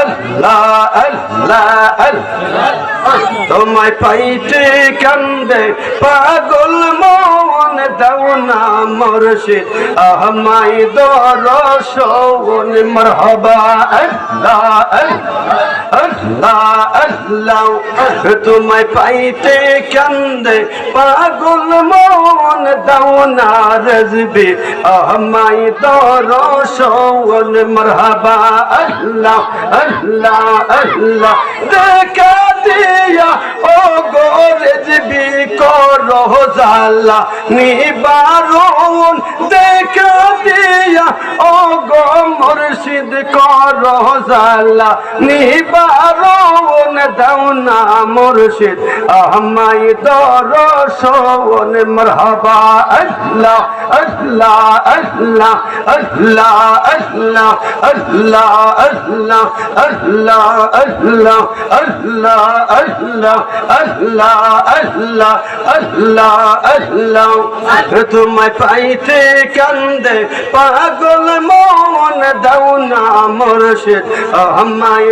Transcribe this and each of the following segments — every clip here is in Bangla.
আল্লাহ আল্লাহ আল্লাহ। তোমায় পাইতে কান্দে, পাগল মন, দাও না মুর্শিদ আহমাই দরশন মরহবা, আল্লাহ আল্লাহ। আল্লাহ তোমায় পাইতে কান্দে পাগল মন, দাও না রজবে। আহমাই দরশন মরহবা। আল্লাহ আল্লাহ আল্লাহ। দেখা দিয়া ও গোরজবি করো জালা নিবারণ, দেখা দিয়া ও গো মুর্শিদ, করো জালা নিবারণ দাও না মুর্শিদ আমাই দরশন মরহবা আল্লাহ আল্লাহ আল্লাহ আল্লাহ আল্লাহ আল্লাহ আল্লাহ আল্লাহ আল্লাহ আল্লাহ আল্লাহ আল্লাহ আল্লাহ আল্লাহ আল্লাহ তোমায় পাইতে কান্দে পাগল মন দাও না মুর্শিদ আমায়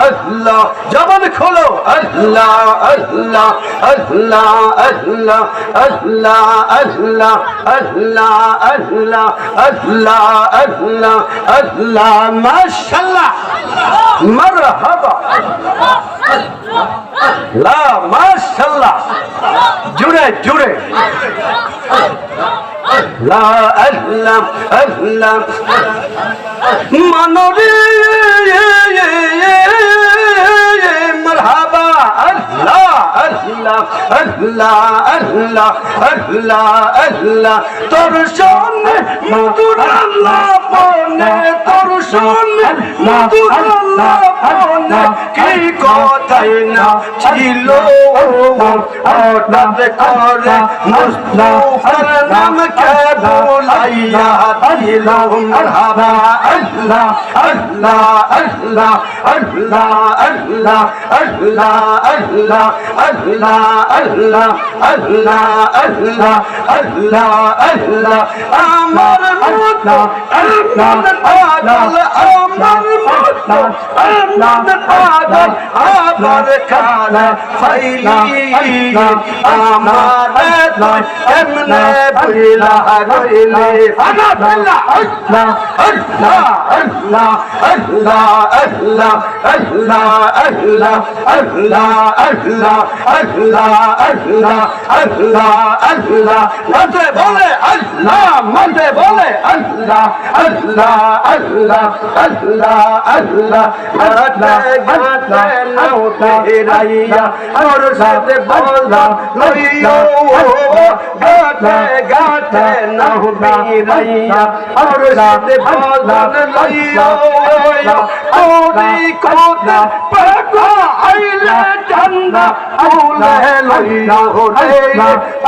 আল্লাহ জবান খোলো আল্লাহ আল্লাহ আল্লাহ আল্লাহ আল্লাহ আল্লাহ আল্লাহ আল্লাহ আল্লাহ আল্লাহ আল্লাহ মাশাআল্লাহ মারহাবা লা মাশাআল্লাহ জুড়ে জুড়ে লা আল্লাহ আল্লাহ। মানবী আল্লাহ আল্লাহ আল্লাহ আল্লাহ আল্লাহ তোর সন্নে মধুর আল্লাহ বনে তোর সন্নে মধুর আল্লাহ বনে কি কথাই না ছিল হঠাৎ করে মুস্তফার নাম কে বলাইয়া দিল মারহাবা আল্লাহ আল্লাহ আল্লাহ আল্লাহ আল্লাহ আল্লাহ আল্লাহ আল্লাহ আল্লাহ আল্লাহ আল্লাহ আল্লাহ আল্লাহ আমার মতো আমার পাগল আমার মতো আমার পাগল আমার কালা ফাইলি আমার এমনে বুলা রইলে আনা বিল্লাহ আল্লাহ আল্লাহ আল্লাহ আল্লাহ আল্লাহ আল্লাহ আল্লাহ আল্লাহ আল্লাহ আল্লাহ আল্লাহ আল্লাহ আল্লাহ মতে বলে আল্লাহ মতে বলে আল্লাহ আল্লাহ আল্লাহ আল্লাহ আল্লাহ আল্লাহ আল্লাহ নাউতা হিরাইয়া আর সাথে বলা লইও জান্না আউলে লইয়া রে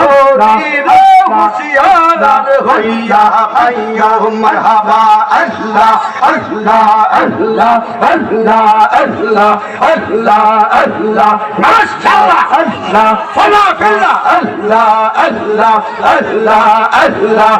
ওরি রে হুশিয়ার হইয়া আইয়া মারহাবা আল্লাহ আল্লাহ আল্লাহ আল্লাহ আল্লাহ আল্লাহ আল্লাহ মাশাআল্লাহ আল্লাহ ফালা ফিল্লা আল্লাহ আল্লাহ আল্লাহ আল্লাহ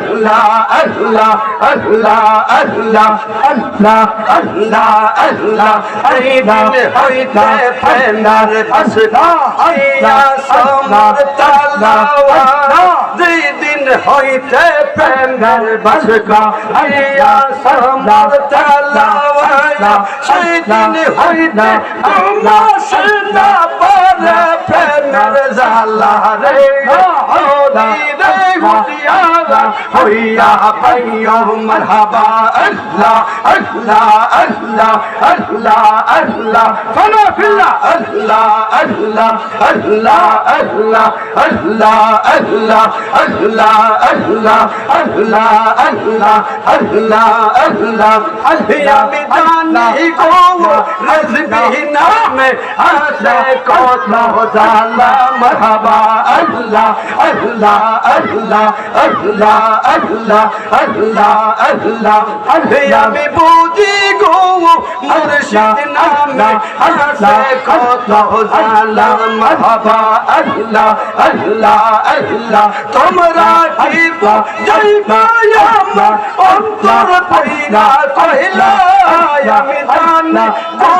আল্লাহ আল্লাহ আল্লাহ আল্লাহ আল্লাহ আল্লাহ আল্লাহ আইদিন হইতে ফেনার আসনা আসনা আসনা আসনা হইতে প্রেমের বাসকা, আইয়া সমর তালাওয়া সেদিন হইতে আমার সেনা পরে প্রেমের জালা রে। ওরি রে হুদিয়ারা হইয়া পাইও মারহাবা, আল্লাহ আল্লাহ আল্লাহ আল্লাহ আল্লাহ। ফানা ফিল্লাহ আল্লাহ আল্লাহ আল্লাহ আল্লাহ আল্লাহ আল্লাহ আল্লাহ। আল্লাহ আল্লাহ আল্লাহ আল্লাহ আল্লাহ আল্লাহ জানি গো রেজবি নামে আছে কত জালা মারহাবা আল্লাহ আল্লাহ আল্লাহ আল্লাহ আল্লাহ আল্লাহ আল্লাহ আমি বুঝি গো মুর্শিদ নামে আছে কত জালা মারহাবা আল্লাহ আল্লাহ আল্লাহ তোমরা ঠিক যাইবা আমার অন্তর পয়রা কহিলা আমি জানি গো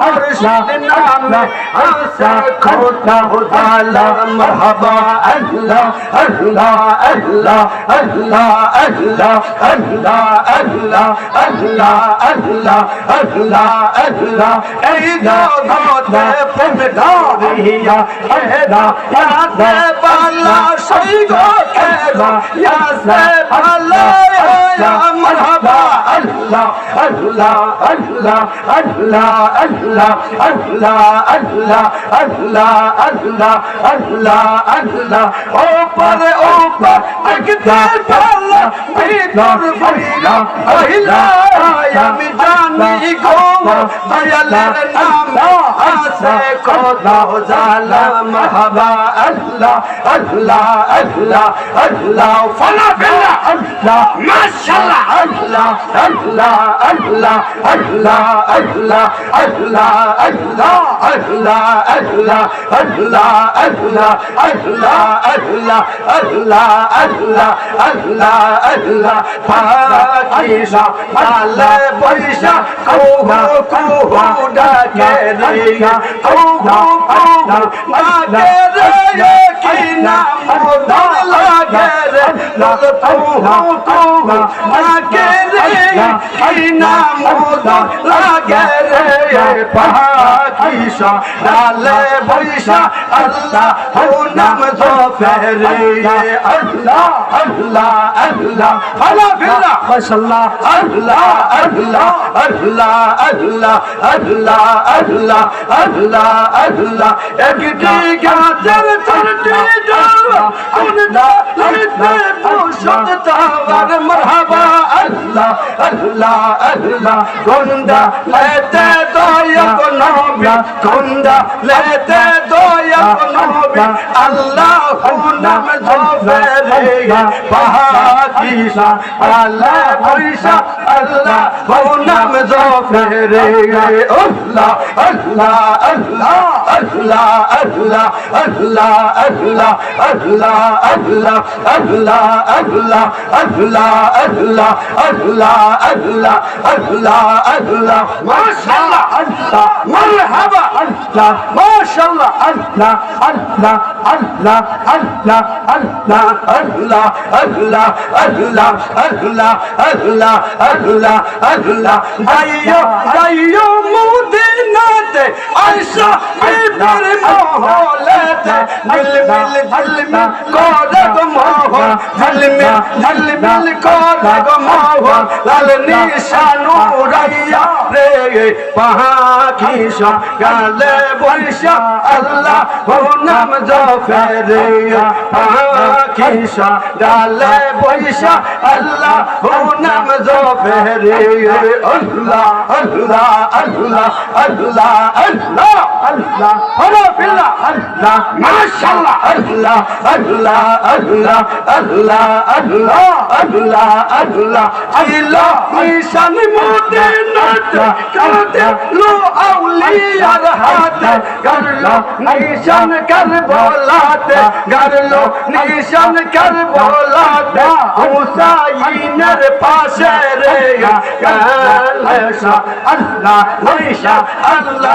মুর্শিদ নামে আছে কত জালা মারহাবা আল্লাহ আল্লাহ আল্লাহ আল্লাহ আল্লাহ আল্লাহ আল্লাহ আল্লাহ আল্লাহ আল্লাহ আল্লাহ এই জগতে প্রেম ধরিয়া এরা ইয়াসে বালা আল্লাহ আল্লাহ الله الله الله الله الله الله الله الله الله الله الله اوپر اوپر اگتے پھلا بیدر فریلا اہلا یا مجانی کو دیلر ناما آسے کو داو زالا محبا اللہ اللہ اللہ اللہ فلا بلا اللہ ماشاء اللہ اللہ اللہ আল্লাহ আল্লাহ আল্লাহ আল্লাহ আল্লাহ আল্লাহ আল্লাহ আল্লাহ আল্লাহ আল্লাহ আল্লাহ আল্লাহ আল্লাহ আল্লাহ আল্লাহ পাকিসা পালে পয়সা কোহো কোহো ডাকে রে কোহো কোহো ডাকে রে কি নাম দল পাকিসা ডালে পয়সা আল্লাহ হো নাম জফরে আল্লাহ আল্লাহ আল্লাহ আল্লাহ বিল্লাহ মাশাআল্লাহ আল্লাহ আল্লাহ আল্লাহ আল্লাহ আল্লাহ আল্লাহ আল্লাহ আল্লাহ আল্লাহ আল্লাহ আল্লাহ গোন্দা قلوبي كنا لا تدعي قلوبي الله نعم زوفري بهاكيشا الله بيشا الله نعم زوفري الله الله الله الله الله الله الله الله الله الله الله الله الله الله الله الله الله ما شاء الله الله মারহাবা আল্লাহ মাশাআল্লাহ আল্লাহ আল্লাহ আল্লাহ আল্লাহ আল্লাহ আল্লাহ আল্লাহ আল্লাহ আল্লাহ আল্লাহ আল্লাহ আল্লাহ যাইও যাইও মদিনাতে আয়সা বিবির মহলেতে ঝিলমিল ঝিলমিল করে গো মোহ ঝিলমিল ঝিলমিল করে গো মোহ লাল নিশানু রাইয়া রে। পাখিসা গালে আল্লাহ। আল্লাহ আল্লাহ হলো বিল্লাহ আল্লাহ মাশাআল্লাহ আল্লাহ আল্লাহ আল্লাহ আল্লাহ আল্লাহ আল্লাহ আল্লাহ আল্লাহ নিশান মদিনাতে কাতে লো আউলিয়ার হাতে করল নিশান করবলাতে করল নিশান করবলাতে হুসাইনের পাশে রে কালসা আল্লাহ নিশা আল্লাহ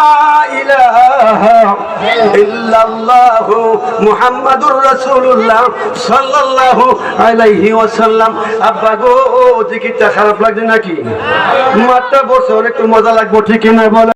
সাল্লাল্লাহু আব্বা গো জিকিরটা খারাপ লাগছে নাকি? মাত্র বসে একটু মজা লাগবো, ঠিক না বলে?